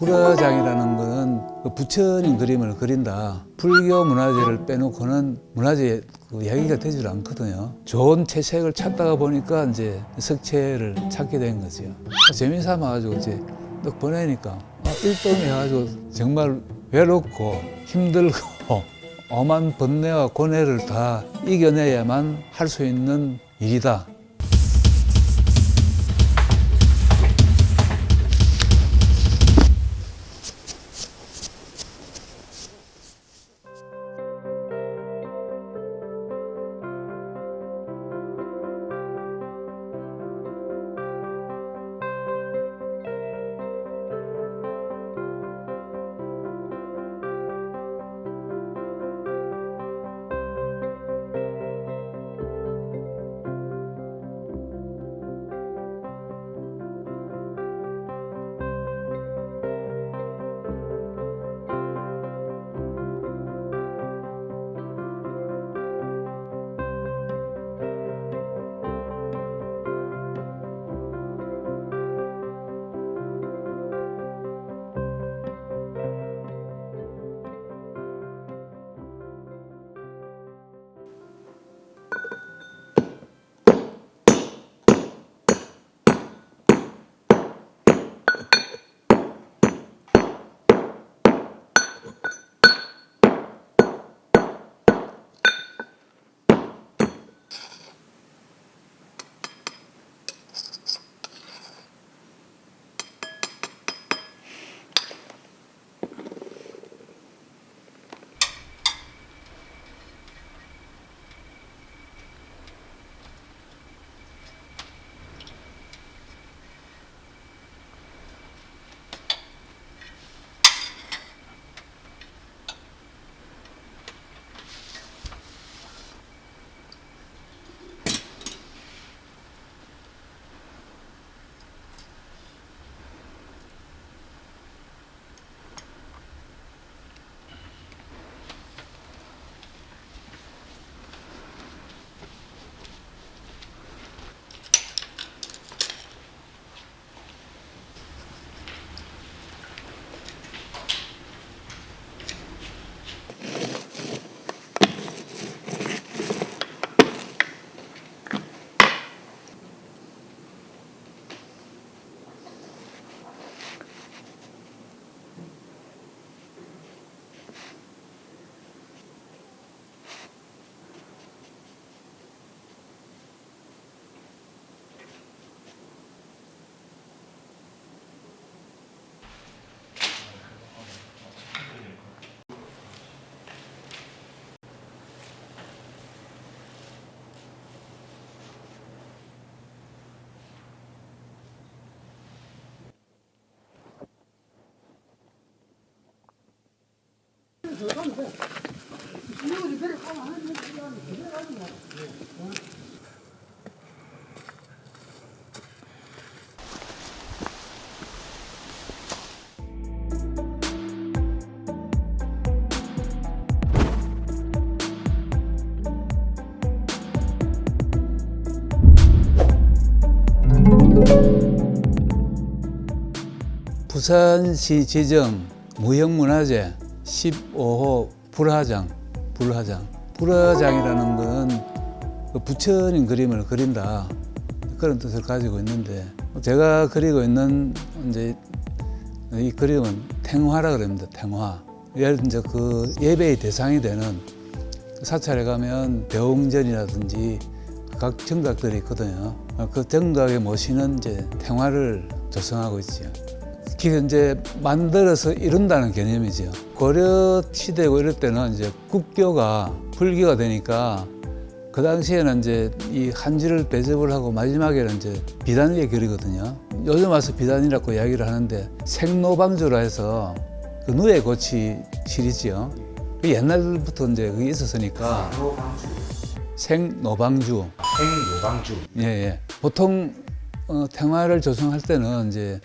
불화장이라는 거는 그 부처님 그림을 그린다. 불교 문화재를 빼놓고는 문화재 그 이야기가 되질 않거든요. 좋은 채색을 찾다가 보니까 이제 석체를 찾게 된 거죠. 재미삼아 가지고 이제 딱 보내니까 아, 일동해가지고 정말 외롭고 힘들고 엄한 번뇌와 고뇌를 다 이겨내야만 할 수 있는 일이다. 부산시 지정 무형문화재 15호 불화장, 불화장. 불화장이라는 것은 그 부처님 그림을 그린다. 그런 뜻을 가지고 있는데 제가 그리고 있는 이제 이 그림은 탱화라 그럽니다. 탱화. 예를 들어 그 예배의 대상이 되는 사찰에 가면 대웅전이라든지 각 정각들이 있거든요. 그 정각에 모시는 이제 탱화를 조성하고 있지요. 특히 이제 만들어서 이룬다는 개념이죠. 고려 시대고 이럴 때는 이제 국교가 불교가 되니까 그 당시에는 이제 이 한지를 배접을 하고 마지막에는 이제 비단 위에 그리거든요. 요즘 와서 비단이라고 이야기를 하는데 생노방주라 해서 그 누에 고치 실이지요. 그 옛날부터 이제 그게 있었으니까 노방주, 생노방주. 생노방주. 예, 예. 보통 어, 탱화를 조성할 때는 이제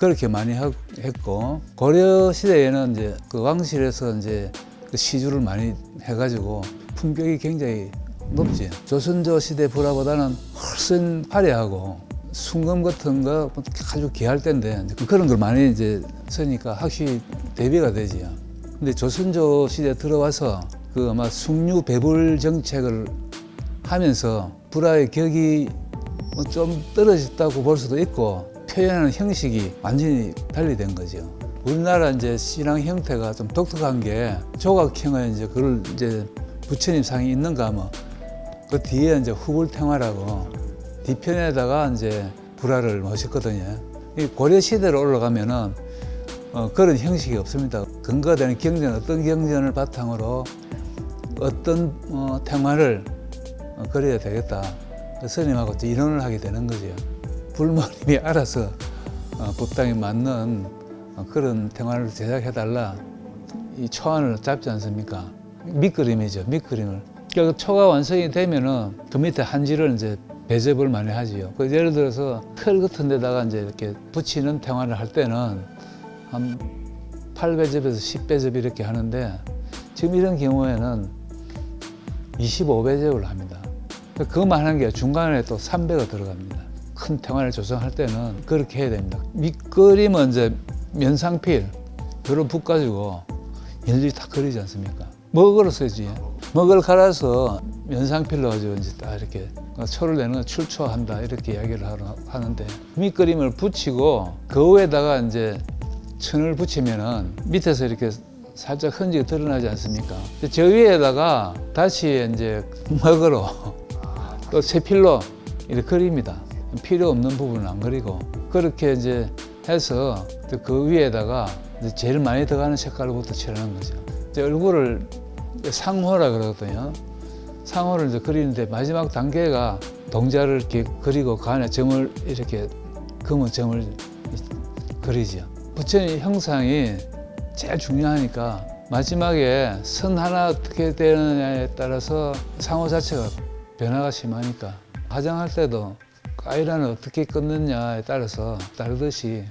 그렇게 많이 하- 했고 고려 시대에는 이제 그 왕실에서 이제 그 시주를 많이 해가지고 품격이 굉장히 높지. 조선조 시대 불화보다는 훨씬 화려하고 순금 같은 거 아주 귀할 때인데 그런 걸 많이 이제 쓰니까 확실히 대비가 되지요. 근데 조선조 시대 들어와서 그 아마 숙류 배불 정책을 하면서 불화의 격이 뭐좀 떨어졌다고 볼 수도 있고 표현하는 형식이 완전히 달리된 거죠. 우리나라 이제 신앙 형태가 좀 독특한 게 조각형은 이제 그걸 이제 부처님 상이 있는가 하면 그 뒤에 이제 후불탱화라고 뒤편에다가 이제 불화를 모셨거든요. 이 고려 시대로 올라가면은 어, 그런 형식이 없습니다. 근거되는 경전 어떤 경전을 바탕으로 어떤 어, 생활을 어, 그려야 되겠다. 그 스님하고 이론을 하게 되는 거죠. 불모님이 알아서 어, 법당에 맞는 어, 그런 생활을 제작해달라. 이 초안을 잡지 않습니까? 밑그림이죠. 밑그림을. 그러니까 초가 완성이 되면은 그 밑에 한지를 이제 배접을 많이 하지요. 그 예를 들어서 틀 같은 데다가 이제 이렇게 붙이는 생활을 할 때는 한 8배접에서 10배접 이렇게 하는데 지금 이런 경우에는 25배접을 합니다. 하는 게 중간에 또 3배가 들어갑니다. 큰 태환을 조성할 때는 그렇게 해야 됩니다. 밑그림은 이제 면상필, 별로 붓가지고 일일이 다 그리지 않습니까? 먹으로 쓰지. 먹을 갈아서 면상필로 가지고 이제 딱 이렇게 초를 내는 건 출초한다 이렇게 이야기를 하는데 밑그림을 붙이고 그 위에다가 이제 천을 붙이면은 밑에서 이렇게 살짝 흔적이 드러나지 않습니까? 저 위에다가 다시 이제 먹으로 또 세필로 이렇게 그립니다. 필요 없는 부분은 안 그리고 그렇게 이제 해서 그 위에다가 제일 많이 들어가는 색깔부터 칠하는 거죠. 이제 얼굴을 상호라 그러거든요. 상호를 이제 그리는데 마지막 단계가 동자를 이렇게 그리고 그 안에 점을 이렇게 검은 점을 그리죠. 부처님 형상이 제일 중요하니까 마지막에 선 하나 어떻게 되느냐에 따라서 상호 자체가 변화가 심하니까 화장할 때도 아이라는 어떻게 끊느냐에 따라서 다르듯이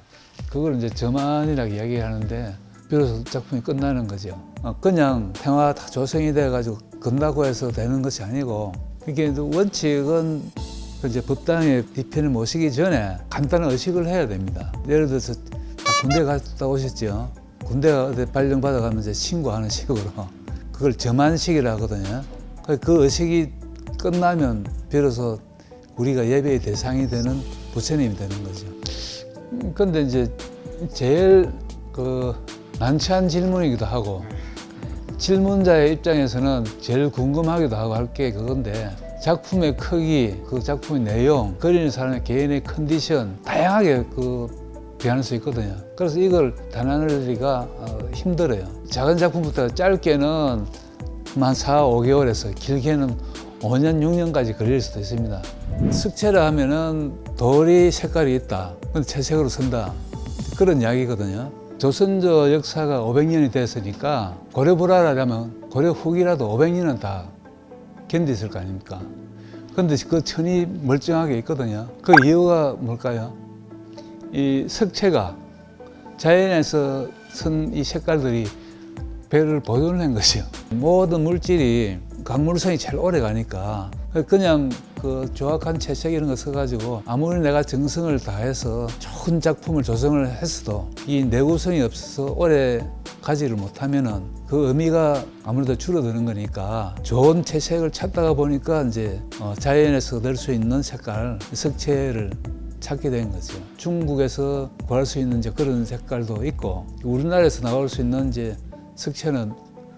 그걸 이제 저만이라고 이야기하는데 비로소 작품이 끝나는 거죠. 어, 그냥 생화가 다 조성이 돼가지고 끝나고 해서 되는 것이 아니고 이게 원칙은 그 이제 법당에 뒤편을 모시기 전에 간단한 의식을 해야 됩니다. 예를 들어서 다 군대 갔다 오셨죠. 군대 어디 발령 받아가면 이제 신고하는 식으로 그걸 점안식이라 하거든요. 그- 그 의식이 끝나면 비로소 우리가 예배의 대상이 되는 부처님이 되는 거죠. 음, 근데 이제 제일 그 난처한 질문이기도 하고 질문자의 입장에서는 제일 궁금하기도 하고 할 게 그건데 작품의 크기, 그 작품의 내용, 그리는 사람의 개인의 컨디션 다양하게 그 변할 수 있거든요. 그래서 이걸 단안하기가 어, 힘들어요. 작은 작품부터 짧게는 한 4, 5개월에서 길게는 5년, 6년까지 걸릴 수도 있습니다. 석체를 하면은 돌이 색깔이 있다. 근데 채색으로 쓴다. 그런 이야기거든요. 조선조 역사가 500년이 됐으니까 고려불화라면 고려 후기라도 500년은 다 견디있을 거 아닙니까? 근데 그 천이 멀쩡하게 있거든요. 그 이유가 뭘까요? 이 석체가 자연에서 쓴 이 색깔들이 배를 보존한 것이요. 모든 물질이 강물성이 제일 오래 가니까 그냥 그 조악한 채색 이런 거 써가지고 아무리 내가 정성을 다해서 좋은 작품을 조성을 했어도 이 내구성이 없어서 오래 가지를 못하면은 그 의미가 아무래도 줄어드는 거니까 좋은 채색을 찾다가 보니까 이제 어, 자연에서 낼 수 있는 색깔 석체를 찾게 된 거죠. 중국에서 구할 수 있는 이제 그런 색깔도 있고 우리나라에서 나올 수 있는 이제 석체는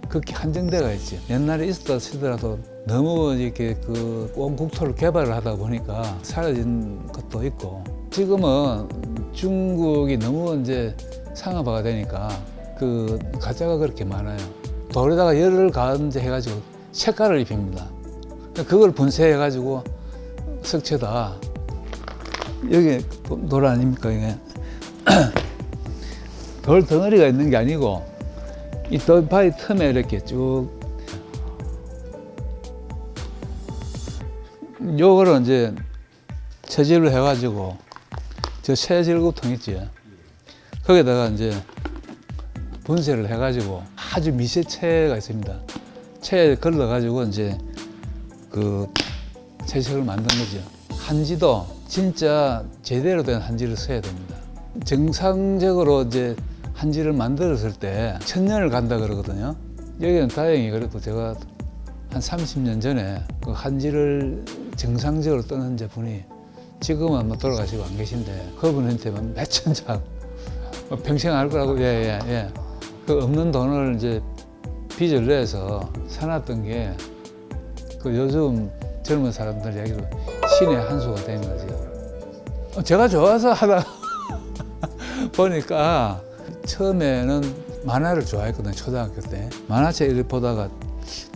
극히 한정돼가 있죠. 옛날에 있었다 치더라도 너무 이렇게 그 원국토를 개발을 하다 보니까 사라진 것도 있고 지금은 중국이 너무 이제 상업화가 되니까 그 가짜가 그렇게 많아요. 돌에다가 열을 가운데 해가지고 색깔을 입힙니다. 그걸 분쇄해가지고 석체다. 여기 돌 아닙니까 이게 돌 덩어리가 있는 게 아니고 이 돌파이 틈에 이렇게 쭉. 요거를 이제 체질로 해가지고 저 체질구통 있지. 거기다가 이제 분쇄를 해가지고 아주 미세체가 있습니다. 체에 걸러가지고 이제 그 채색을 만든 거죠 한지도 진짜 제대로 된 한지를 써야 됩니다. 정상적으로 이제 한지를 만들었을 때 천년을 간다 그러거든요. 여기는 다행히 그래도 제가 한 30년 전에 그 한지를 정상적으로 떠는 이제 분이 지금은 아마 돌아가시고 안 계신데 그분한테만 몇천 장뭐 평생 할 거라고 예예 예, 예. 그 없는 돈을 이제 빚을 내서 사놨던 게 그 요즘 젊은 사람들 얘기로 신의 한 수가 된 거죠. 어, 제가 좋아서 하다 보니까 처음에는 만화를 좋아했거든요 초등학교 때. 만화책 이렇게 보다가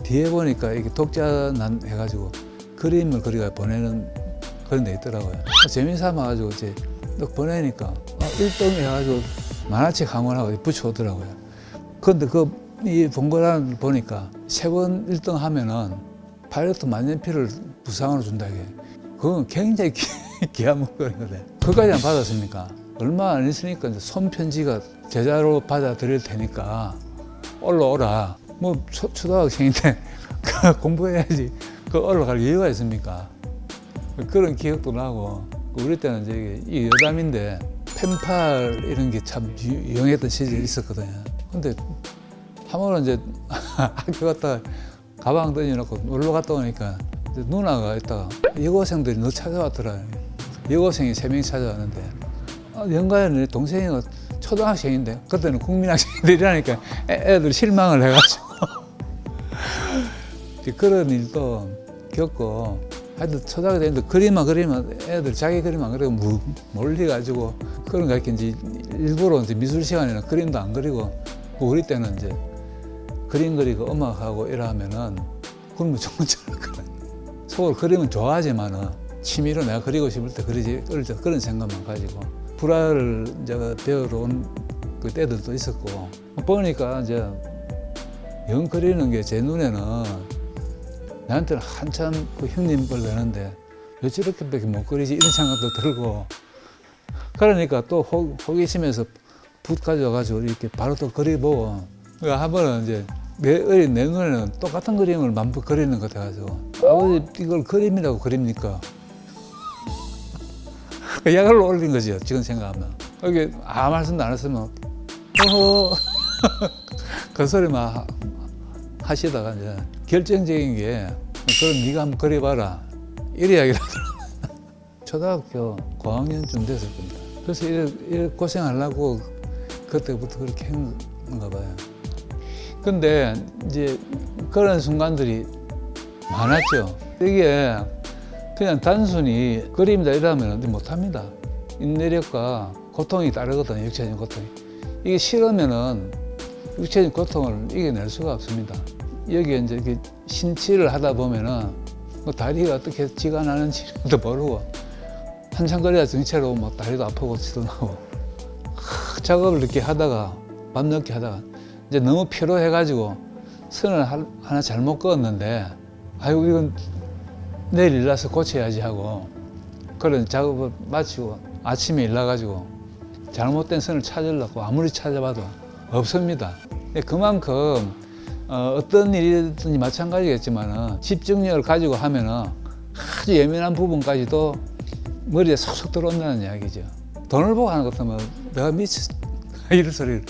뒤에 보니까 이게 독자 난 해가지고 그림을 그리가 보내는 그런 데 있더라고요. 재미삼아 가지고 이제 딱 보내니까 아, 1등 해가지고 만화책 한 권 하고 붙여오더라고요. 근데 그 이 본거를 보니까 세번 1등 하면은 파이로트 만년필을 부상으로 준다 이게. 그건 굉장히 귀- 귀한 물건이거든 그까지 안 받았습니까? 얼마 안 있으니까 손편지가 제자로 받아들일 테니까 올라오라 뭐 초, 초등학생인데 그 공부해야지 그 올라갈 이유가 있습니까? 그런 기억도 나고 우리 때는 이제 이 여담인데 펜팔 이런 게 참 유행했던 시절이 있었거든요 근데 한 번은 이제 학교 갔다가 가방 던져놓고 놀러 갔다 오니까 누나가 있다가 여고생들이 너 찾아왔더라. 여고생이 세 명 찾아왔는데 아, 연가에 내 동생이 초등학생인데 그때는 국민학생들이라니까 애, 애들 실망을 해가지고. 그런 일도 겪고 하여튼 초등학교 때는데 그림만 그리면 애들 자기 그림만 그리고 무- 몰리가지고 그런 거 이제 일부러 이제 미술 시간에는 그림도 안 그리고 뭐 우리 때는 이제 그림 그리고 음악하고 이러면은 그러면 정말 잘할 거야. 속으로 그림은 좋아하지만은 취미로 내가 그리고 싶을 때 그리지 어릴 때 그런 생각만 가지고 불화를 이제 배우러 온 그 때들도 있었고 보니까 이제 영 그리는 게 제 눈에는 나한테는 한참 그 형님 걸 내는데 왜 저렇게밖에 못 그리지? 이런 생각도 들고. 그러니까 또 호, 호기심에서 붓 가져가지고 이렇게 바로 또 그려보고 그러니까 한 번은 이제 내 어린 내 눈에는 똑같은 그림을 만부 그리는 것 같아가지고. 아버지 이걸 그림이라고 그립니까? 그 약을 올린 거죠 지금 생각하면. 여기 아무 말씀도 안 했으면 어허. 그 소리만 하- 하시다가 이제 결정적인 게 그럼 네가 한번 그려봐라. 이래 이야기를 초등학교 고학년쯤 됐을 겁니다. 그래서 이래, 이래 고생하려고 그때부터 그렇게 했는가 봐요. 근데 이제 그런 순간들이 많았죠. 이게 그냥 단순히 그림이다 이러면 못합니다 인내력과 고통이 따르거든요 육체적인 고통이 이게 싫으면은 육체적인 고통을 이겨낼 수가 없습니다. 여기에 이제 이렇게 신치를 하다 보면은 뭐 다리가 어떻게 지가 나는 지도 모르고 한참 거리가 정체로 뭐 다리도 아프고 지도 나고 하, 작업을 이렇게 하다가 밤늦게 하다가 이제 너무 피로해가지고 선을 할- 하나 잘못 그었는데 아이고 이건 내일 일 나서 고쳐야지 하고 그런 작업을 마치고 아침에 일 나가지고 잘못된 선을 찾으려고 아무리 찾아봐도 없습니다. 그만큼 어, 떤 일이든지 마찬가지겠지만 집중력을 가지고 하면은 아주 예민한 부분까지도 머리에 쏙쏙 들어온다는 이야기죠. 돈을 보고 하는 것도 뭐 내가 미치 이런 소리를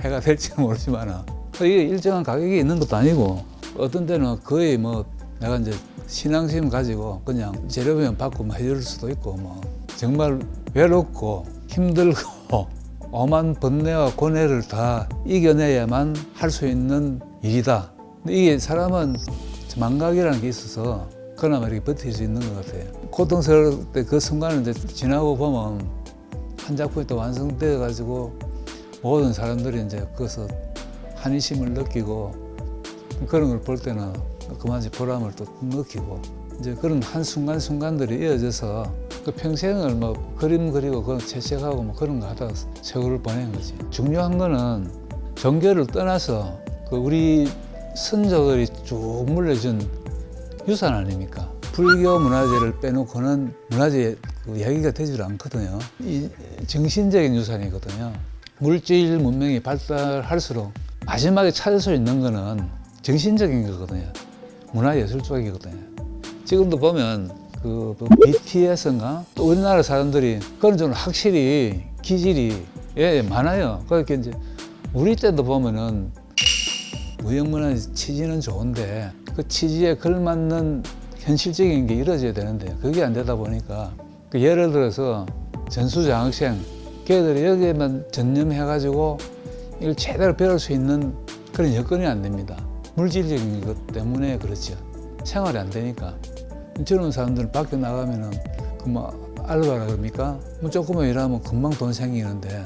해가 될지는 모르지만 이게 일정한 가격이 있는 것도 아니고 어떤 때는 거의 뭐 내가 이제 신앙심 가지고 그냥 재료비만 받고 뭐 해줄 수도 있고 뭐 정말 외롭고 힘들고 엄한 번뇌와 고뇌를 다 이겨내야만 할 수 있는 일이다. 근데 이게 사람은 망각이라는 게 있어서 그나마 이렇게 버틸 수 있는 것 같아요. 고통스러울 때 그 순간을 이제 지나고 보면 한 작품이 또 완성돼 가지고 모든 사람들이 이제 거기서 한의심을 느끼고 그런 걸 볼 때는 그만치 보람을 또 느끼고 이제 그런 한 순간 순간들이 이어져서 그 평생을 뭐 그림 그리고 그런 채색하고 뭐 그런 거 하다가 세월을 보낸 거지. 중요한 거는 종교를 떠나서 그 우리 선조들이 쭉 물려준 유산 아닙니까? 불교 문화재를 빼놓고는 문화재 그 이야기가 되질 않거든요. 이 정신적인 유산이거든요. 물질 문명이 발달할수록 마지막에 찾을 수 있는 거는 정신적인 거거든요. 문화예술 쪽이거든요. 지금도 보면 그 BTS인가 또 우리나라 사람들이 그런 좀 확실히 기질이 예 많아요. 그렇게 이제 우리 때도 보면은 무형문화 취지는 좋은데 그 취지에 걸맞는 현실적인 게 이루어져야 되는데 그게 안 되다 보니까 그 예를 들어서 전수장학생 걔들이 여기에만 전념해가지고 이걸 제대로 배울 수 있는 그런 여건이 안 됩니다. 물질적인 것 때문에 그렇죠. 생활이 안 되니까 젊은 사람들은 밖에 나가면은 그뭐 알바라 그럽니까? 뭐 조금만 일하면 금방 돈 생기는데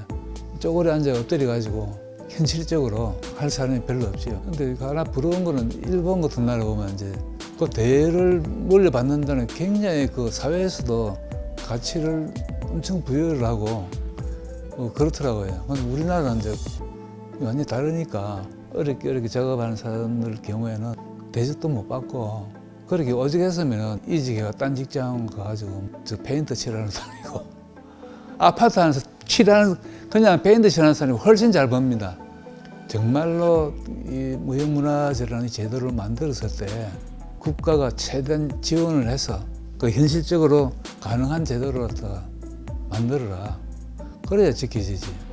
쪼그려 앉아 엎드려 가지고 현실적으로 할 사람이 별로 없지요. 근데 하나 부러운 거는 일본 같은 나라 보면 이제 그 대를 물려받는다는 굉장히 그 사회에서도 가치를 엄청 부여를 하고 어, 그렇더라고요. 근데 우리나라는 이제 완전히 다르니까 어렵게 어렵게 작업하는 사람들 경우에는 대접도 못 받고 그렇게 오직 했으면 이직해가 딴 직장 가가지고 저 페인트 칠하는 사람이고 아파트 안에서 칠하는 그냥 페인트 칠하는 사람이 훨씬 잘 법니다. 정말로 이 무형문화재라는 제도를 만들었을 때 국가가 최대한 지원을 해서 그 현실적으로 가능한 갖다가 만들어라. 그래야 지켜지지.